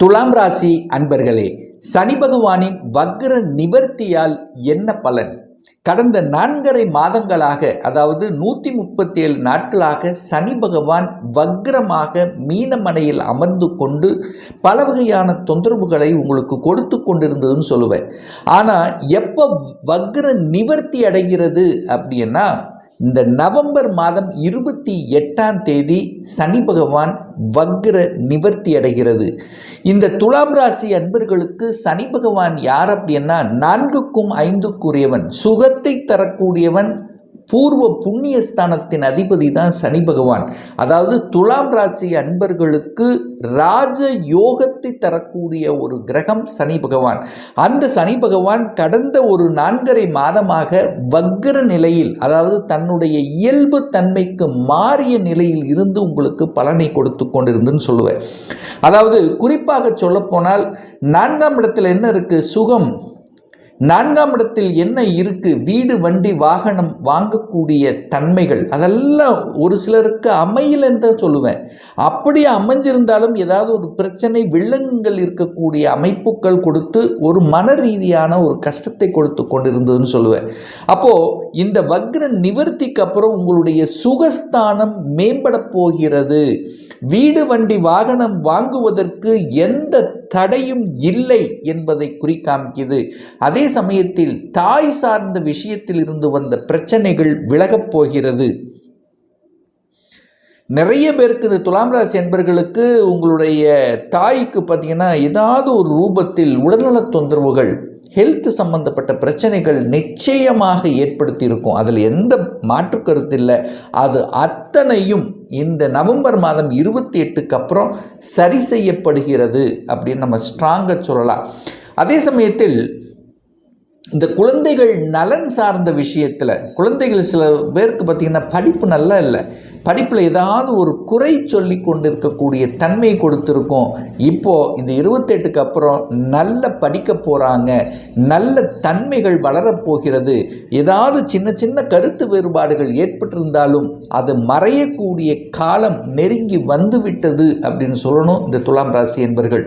துலாம் ராசி அன்பர்களே சனி பகவானின் வக்ர நிவர்த்தியால் என்ன பலன்? கடந்த நான்கரை மாதங்களாக அதாவது நூற்றி முப்பத்தி ஏழு நாட்களாக சனி பகவான் வக்ரமாக மீனமனையில் அமர்ந்து கொண்டு பல வகையான தொந்தரவுகளை உங்களுக்கு கொடுத்து கொண்டிருந்ததுன்னு சொல்லுவேன். ஆனால் எப்போ வக்ர நிவர்த்தி அடைகிறது அப்படின்னா இந்த நவம்பர் மாதம் இருபத்தி எட்டாம் தேதி சனி பகவான் வக்ர நிவர்த்தி அடைகிறது. இந்த துலாம் ராசி அன்பர்களுக்கு சனி பகவான் யார் அப்படின்னா நான்குக்கும் ஐந்துக்குரியவன் சுகத்தை தரக்கூடியவன் பூர்வ புண்ணிய ஸ்தானத்தின் அதிபதி தான் சனி பகவான். அதாவது துலாம் ராசி அன்பர்களுக்கு ராஜ யோகத்தை தரக்கூடிய ஒரு கிரகம் சனி பகவான். அந்த சனி பகவான் கடந்த ஒரு நான்கரை மாதமாக வக்ர நிலையில் அதாவது தன்னுடைய இயல்பு தன்மைக்கு மாறிய நிலையில் இருந்து உங்களுக்கு பலனை கொடுத்து கொண்டிருந்துன்னு சொல்லுவேன். அதாவது குறிப்பாக சொல்லப்போனால் நான்காம் இடத்துல என்ன இருக்குது சுகம். நான்காம் இடத்தில் என்ன இருக்கு? வீடு வண்டி வாகனம் வாங்கக்கூடிய தன்மைகள். அதெல்லாம் ஒரு சிலருக்கு அமையலன்னு தான் சொல்லுவேன். அப்படியே அமைஞ்சிருந்தாலும் ஏதாவது ஒரு பிரச்சனை வில்லங்கள் இருக்கக்கூடிய அமைப்புகள் கொடுத்து ஒரு மன ரீதியான ஒரு கஷ்டத்தை கொடுத்து கொண்டிருந்ததுன்னு சொல்லுவேன். அப்போது இந்த வக்ர நிவர்த்திக்கு அப்புறம் உங்களுடைய சுகஸ்தானம் மேம்பட போகிறது. வீடு வண்டி வாகனம் வாங்குவதற்கு எந்த தடையும் இல்லை என்பதை குறிக்காமிக்குது அதே சமயத்தில் தாய் சார்ந்த விஷயத்தில் இருந்து வந்த பிரச்சனைகள் விலகப் போகிறது. நிறைய பேருக்கு இந்த துலாம் ராசி என்பர்களுக்கு உங்களுடைய தாய்க்கு பார்த்தீங்கன்னா ஏதாவது ஒரு ரூபத்தில் உடல்நலத் தொந்தரவுகள் ஹெல்த் சம்பந்தப்பட்ட பிரச்சனைகள் நிச்சயமாக ஏற்படுத்தியிருக்கும். அதில் எந்த மாற்று கருத்து இல்லை. அது அத்தனையும் இந்த நவம்பர் மாதம் இருபத்தி எட்டுக்கு அப்புறம் சரி செய்யப்படுகிறது அப்படின்னு நம்ம ஸ்ட்ராங்காக சொல்லலாம். அதே சமயத்தில் இந்த குழந்தைகள் நலன் சார்ந்த விஷயத்தில் குழந்தைகள் சில பேருக்கு பார்த்திங்கன்னா படிப்பு நல்லா இல்லை. படிப்பில் ஏதாவது ஒரு குறை சொல்லி கொண்டிருக்கக்கூடிய தன்மை கொடுத்துருக்கோம். இப்போது இந்த இருபத்தெட்டுக்கு அப்புறம் நல்ல படிக்க போகிறாங்க நல்ல தன்மைகள் வளரப்போகிறது ஏதாவது சின்ன சின்ன கருத்து வேறுபாடுகள் ஏற்பட்டிருந்தாலும் அது மறையக்கூடிய காலம் நெருங்கி வந்துவிட்டது அப்படின்னு சொல்லணும் இந்த துலாம் ராசி என்பர்கள்.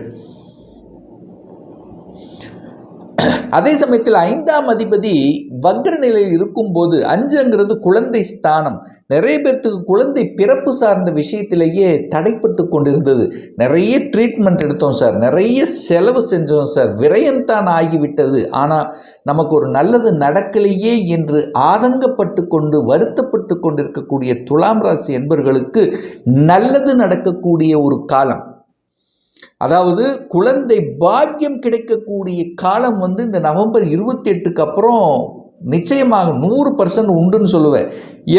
அதே சமயத்தில் ஐந்தாம் அதிபதி வக்ர நிலையில் இருக்கும்போது அஞ்சுங்கிறது குழந்தை ஸ்தானம். நிறைய பேர்த்துக்கு குழந்தை பிறப்பு சார்ந்த விஷயத்திலேயே தடைப்பட்டு கொண்டிருந்தது. நிறைய ட்ரீட்மெண்ட் எடுத்தோம் சார். நிறைய செலவு செஞ்சோம் சார். விரயம்தான் ஆகிவிட்டது. ஆனால் நமக்கு ஒரு நல்லது நடக்கலையே என்று ஆதங்கப்பட்டு கொண்டு வருத்தப்பட்டு கொண்டிருக்கக்கூடிய துலாம் ராசி என்பவர்களுக்கு நல்லது நடக்கக்கூடிய ஒரு காலம். அதாவது குழந்தை பாக்கியம் கிடைக்கக்கூடிய காலம் வந்து இந்த நவம்பர் இருபத்தி எட்டுக்கு அப்புறம் நிச்சயமாக நூறு பர்சன்ட் உண்டுன்னு சொல்லுவேன்.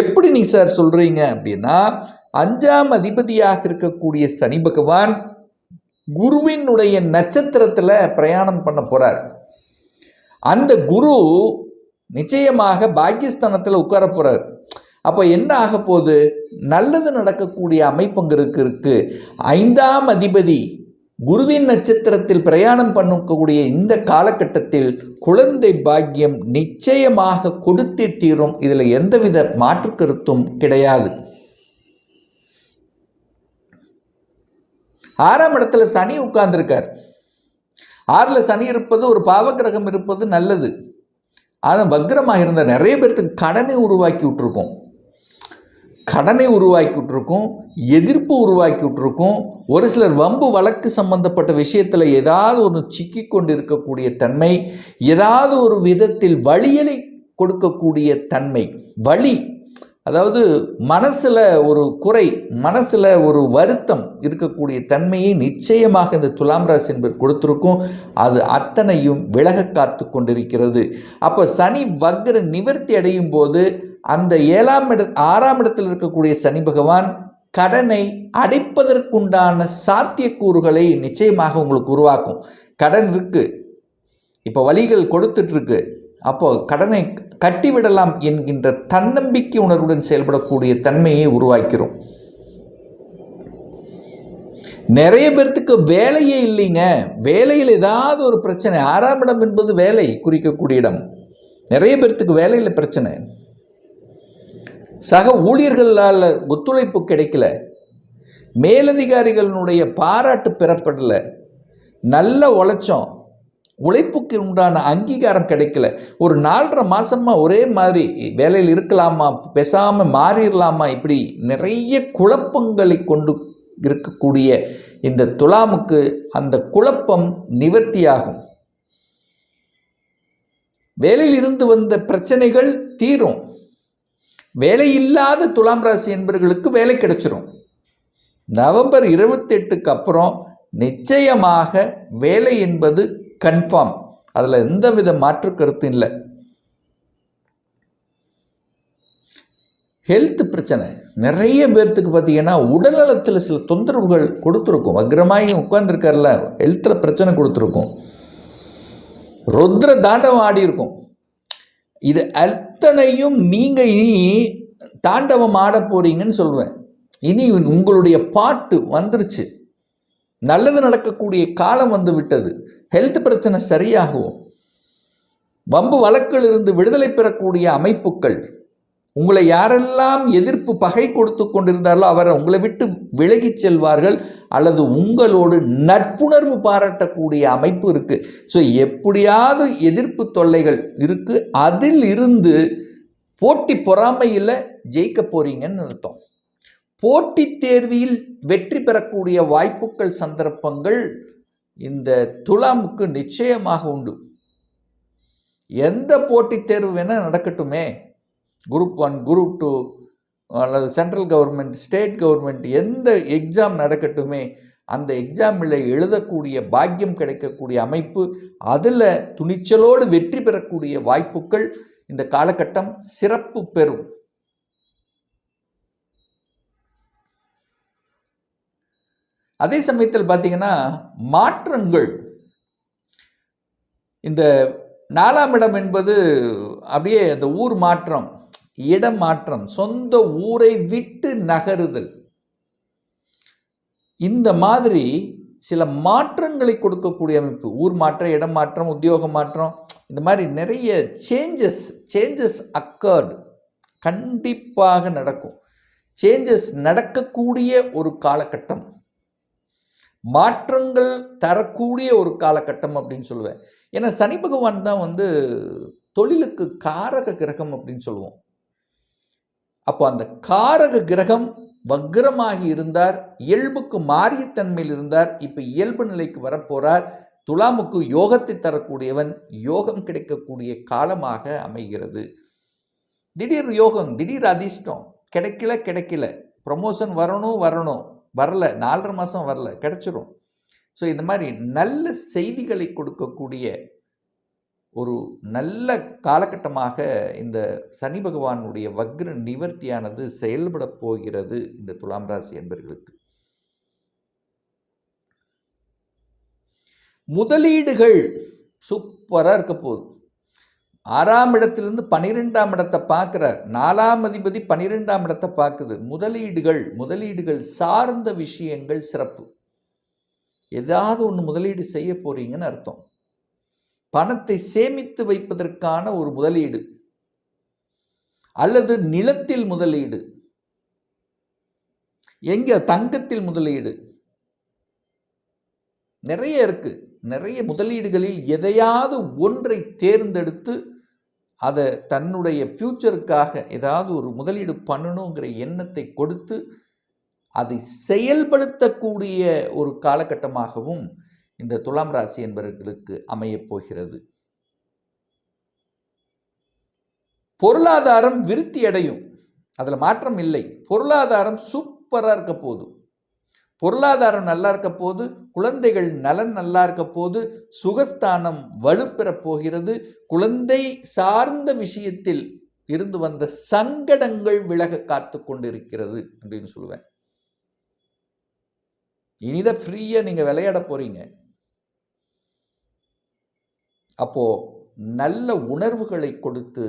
எப்படி நீ சார் சொல்கிறீங்க அப்படின்னா அஞ்சாம் அதிபதியாக இருக்கக்கூடிய சனி பகவான் குருவினுடைய நட்சத்திரத்தில் பிரயாணம் பண்ண போகிறார் அந்த குரு நிச்சயமாக பாக்கியஸ்தானத்தில் உட்கார போகிறார் அப்போ என்ன ஆக போகுது நல்லது நடக்கக்கூடிய அமைப்புங்கிறதுக்கு இருக்குது ஐந்தாம் அதிபதி குருவின் நட்சத்திரத்தில் பிரயாணம் பண்ணக்கூடிய இந்த காலகட்டத்தில் குழந்தை பாக்கியம் நிச்சயமாக கொடுத்தே தீரும். இதில் எந்தவித மாற்று கருத்தும் கிடையாது. ஆறாம் இடத்துல சனி உட்கார்ந்துருக்கார். ஆறில் சனி இருப்பது ஒரு பாவகிரகம் இருப்பது நல்லது. ஆனால் வக்ரமாக இருந்த நிறைய பேர்த்துக்கு கடனை உருவாக்கி விட்டுருக்கோம். கடனை உருவாக்கி விட்ருக்கும் எதிர்ப்பு உருவாக்கி விட்ருக்கும் ஒரு சிலர் வம்பு வழக்கு சம்பந்தப்பட்ட விஷயத்தில் ஏதாவது ஒன்று சிக்கி கொண்டு இருக்கக்கூடிய தன்மை ஏதாவது ஒரு விதத்தில் வழியலை கொடுக்கக்கூடிய தன்மை. வழி அதாவது மனசில் ஒரு குறை மனசில் ஒரு வருத்தம் இருக்கக்கூடிய தன்மையை நிச்சயமாக இந்த துலாம் ராசி என்பது கொடுத்துருக்கும். அது அத்தனையும் விலக காத்து கொண்டிருக்கிறது. அப்போ சனி வக்ர நிவர்த்தி அடையும் போது அந்த ஏழாம் இட ஆறாம் இடத்தில் இருக்கக்கூடிய சனி பகவான் கடனை அடைப்பதற்குண்டான சாத்தியக்கூறுகளை நிச்சயமாக உங்களுக்கு உருவாக்கும். கடன் இருக்குது இப்போ வழிகள் கொடுத்துட்ருக்கு அப்போது கடனை கட்டிவிடலாம் என்கின்ற தன்னம்பிக்கை உணர்வுடன் செயல்படக்கூடிய தன்மையை உருவாக்கிறோம். நிறைய பேர்த்துக்கு வேலையே இல்லைங்க. வேலையில் ஏதாவது ஒரு பிரச்சனை. ஆறாம் இடம் என்பது வேலை குறிக்கக்கூடிய இடம். நிறைய பேர்த்துக்கு வேலையில் பிரச்சனை. சக ஊழியர்களால் ஒத்துழைப்பு கிடைக்கல. மேலதிகாரிகளினுடைய பாராட்டு பெறப்படலை. நல்ல உழைச்சோம். உழைப்புக்கு உண்டான அங்கீகாரம் கிடைக்கல. ஒரு நாலரை மாதமாக ஒரே மாதிரி வேலையில் இருக்கலாமா? பேசாமல் மாறிடலாமா? இப்படி நிறைய குழப்பங்களை கொண்டு இருக்கக்கூடிய இந்த துலாமுக்கு அந்த குழப்பம் நிவர்த்தியாகும். வேலையில் இருந்து வந்த பிரச்சனைகள் தீரும். வேலை இல்லாத துலாம் ராசி என்பவர்களுக்கு வேலை கிடைச்சிரும். நவம்பர் இருபத்தெட்டுக்கு அப்புறம் நிச்சயமாக வேலை என்பது கன்ஃபார்ம் அதில் எந்த வித மாற்று கருத்தும் இல்லை. ஹெல்த் பிரச்சனை. நிறைய பேர்த்துக்கு பார்த்தீங்கன்னா உடல்நலத்தில் சில தொந்தரவுகள் கொடுத்துருக்கும். வக்ரமாகி உட்காந்துருக்கார்ல ஹெல்த்தில் பிரச்சனை கொடுத்துருக்கும். ருத்ர தாண்டவம் ஆடி இருக்கும் இது அத்தனையும் நீங்கள் இனி தாண்டவம் ஆட போறீங்கன்னு சொல்லுவேன் இனி உங்களுடைய பாட்டு வந்துருச்சு. நல்லது நடக்கக்கூடிய காலம் வந்து விட்டது. ஹெல்த் பிரச்சனை சரியாகும். வம்பு வழக்கில் இருந்து விடுதலை பெறக்கூடிய அமைப்புகள் உங்களை யாரெல்லாம் எதிர்ப்பு பகை கொடுத்து கொண்டிருந்தாரோ அவர் உங்களை விட்டு விலகி செல்வார்கள் அல்லது உங்களோடு நட்புணர்வு பாராட்டக்கூடிய அமைப்பு இருக்குது ஸோ எப்படியாவது எதிர்ப்பு தொல்லைகள் இருக்குது அதில் இருந்து போட்டி பொறாமையில் ஜெயிக்க போறீங்கன்னு அர்த்தம். போட்டித் தேர்வில் வெற்றி பெறக்கூடிய வாய்ப்புகள் சந்தர்ப்பங்கள் இந்த துலாமுக்கு நிச்சயமாக உண்டு. எந்த போட்டித் தேர்வு வேணால் நடக்கட்டுமே. குரூப் ஒன் குரூப் டூ அல்லது சென்ட்ரல் கவர்மெண்ட் ஸ்டேட் கவர்மெண்ட் எந்த எக்ஸாம் நடக்கட்டுமே அந்த எக்ஸாமில் எழுதக்கூடிய பாக்கியம் கிடைக்கக்கூடிய அமைப்பு அதில் துணிச்சலோடு வெற்றி பெறக்கூடிய வாய்ப்புகள் இந்த காலகட்டம் சிறப்பு பெறும். அதே சமயத்தில் பார்த்தீங்கன்னா மாற்றங்கள். இந்த நாலாம் இடம் என்பது அப்படியே அந்த ஊர் மாற்றம். இடமாற்றம் சொந்த ஊரை விட்டு நகருதல். இந்த மாதிரி சில மாற்றங்களை கொடுக்கக்கூடிய அமைப்பு ஊர் மாற்றம் இடம் மாற்றம் உத்தியோக மாற்றம் இந்த மாதிரி நிறைய சேஞ்சஸ் சேஞ்சஸ் அக்கர்டு கண்டிப்பாக நடக்கும். சேஞ்சஸ் நடக்கக்கூடிய ஒரு காலகட்டம். மாற்றங்கள் தரக்கூடிய ஒரு காலகட்டம் அப்படின்னு சொல்லுவேன். ஏன்னா சனி பகவான் தான் வந்து தொழிலுக்கு காரக கிரகம் அப்படின்னு சொல்லுவோம். அப்போ அந்த காரக கிரகம் வக்ரமாகி இருந்தார் இயல்புக்கு மாறிய தன்மையில் இருந்தார் இப்போ இயல்பு நிலைக்கு வரப்போறார் துலாமுக்கு யோகத்தை தரக்கூடியவன் யோகம் கிடைக்கக்கூடிய காலமாக அமைகிறது. திடீர் யோகம் திடீர் அதிர்ஷ்டம் கிடைக்கல கிடைக்கல ப்ரமோஷன் வரணும் வரணும் வரல நாலரை மாதம் வரல கிடைச்சிரும். ஸோ இந்த மாதிரி நல்ல செய்திகளை கொடுக்கக்கூடிய ஒரு நல்ல காலகட்டமாக இந்த சனி பகவானுடைய வக்ர நிவர்த்தியானது செயல்பட போகிறது இந்த துலாம் ராசி என்பர்களுக்கு. முதலீடுகள் சூப்பராக இருக்க போகுது. ஆறாம் இடத்திலிருந்து பனிரெண்டாம் இடத்தை பார்க்குறார். நாலாம் அதிபதி பனிரெண்டாம் இடத்தை பார்க்குது. முதலீடுகள் முதலீடுகள் சார்ந்த விஷயங்கள் சிறப்பு. ஏதாவது ஒன்று முதலீடு செய்ய போகிறீங்கன்னு அர்த்தம். பணத்தை சேமித்து வைப்பதற்கான ஒரு முதலீடு. அல்லது நிலத்தில் முதலீடு. எங்க தங்கத்தில் முதலீடு. நிறைய இருக்கு. நிறைய முதலீடுகளில் எதையாவது ஒன்றை தேர்ந்தெடுத்து அதை தன்னுடைய ஃப்யூச்சருக்காக ஏதாவது ஒரு முதலீடு பண்ணணுங்கிற எண்ணத்தை கொடுத்து அதை செயல்படுத்தக்கூடிய ஒரு காலகட்டமாகவும் இந்த துலாம் ராசி என்பவர்களுக்கு அமையப் போகிறது. பொருளாதாரம் விருத்தி அடையும். அதில் மாற்றம் இல்லை. பொருளாதாரம் சூப்பராக இருக்க போதும் பொருளாதாரம் நல்லா இருக்க போது குழந்தைகள் நலன் நல்லா இருக்க போது சுகஸ்தானம் வலுப்பெறப் போகிறது. குழந்தை சார்ந்த விஷயத்தில் இருந்து வந்த சங்கடங்கள் விலக காத்து கொண்டிருக்கிறது அப்படின்னு சொல்லுவேன். இனிதான் ஃப்ரீயாக நீங்கள் விளையாட போகிறீங்க அப்போது நல்ல உணர்வுகளை கொடுத்து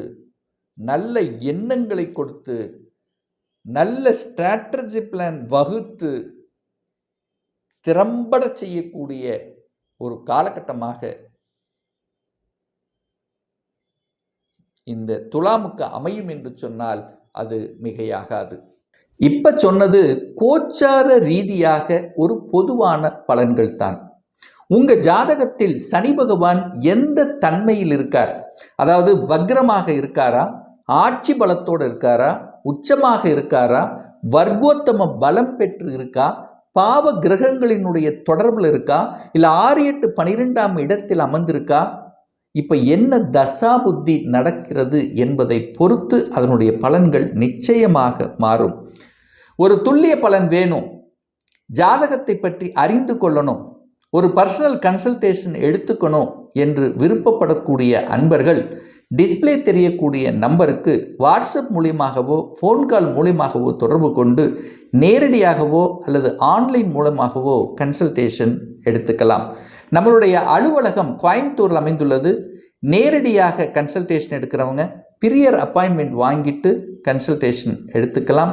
நல்ல எண்ணங்களை கொடுத்து நல்ல ஸ்ட்ராட்டஜி பிளான் வகுத்து திறம்பட செய்யக்கூடிய ஒரு காலகட்டமாக இந்த துலாமுக்கு அமையும் என்று சொன்னால் அது மிகையாகாது. இப்போ சொன்னது கோச்சார ரீதியாக ஒரு பொதுவான பலன்கள் தான் உங்கள் ஜாதகத்தில் சனி பகவான் எந்த தன்மையில் இருக்கார்? அதாவது வக்ரமாக இருக்காரா? ஆட்சி பலத்தோடு இருக்காரா? உச்சமாக இருக்காரா? வர்க்கோத்தம பலம் பெற்று இருக்கா? பாவ கிரகங்களினுடைய தொடர்பில் இருக்கா? இல்லை ஆறு எட்டு பனிரெண்டாம் இடத்தில் அமர்ந்திருக்கா? இப்போ என்ன தசா புத்தி நடக்கிறது என்பதை பொறுத்து அதனுடைய பலன்கள் நிச்சயமாக மாறும். ஒரு துல்லிய பலன் வேணும். ஜாதகத்தை பற்றி அறிந்து கொள்ளணும். ஒரு பர்சனல் கன்சல்டேஷன் எடுத்துக்கணும் என்று விருப்பப்படக்கூடிய அன்பர்கள் டிஸ்ப்ளே தெரியக்கூடிய நம்பருக்கு வாட்ஸ்அப் மூலியமாகவோ ஃபோன் கால் மூலியமாகவோ தொடர்பு கொண்டு நேரடியாகவோ அல்லது ஆன்லைன் மூலமாகவோ கன்சல்டேஷன் எடுத்துக்கலாம். நம்மளுடைய அலுவலகம் கோயம்புத்தூரில் அமைந்துள்ளது. நேரடியாக கன்சல்டேஷன் எடுக்கிறவங்க பிரியர் அப்பாயின்மெண்ட் வாங்கிட்டு கன்சல்டேஷன் எடுத்துக்கலாம்.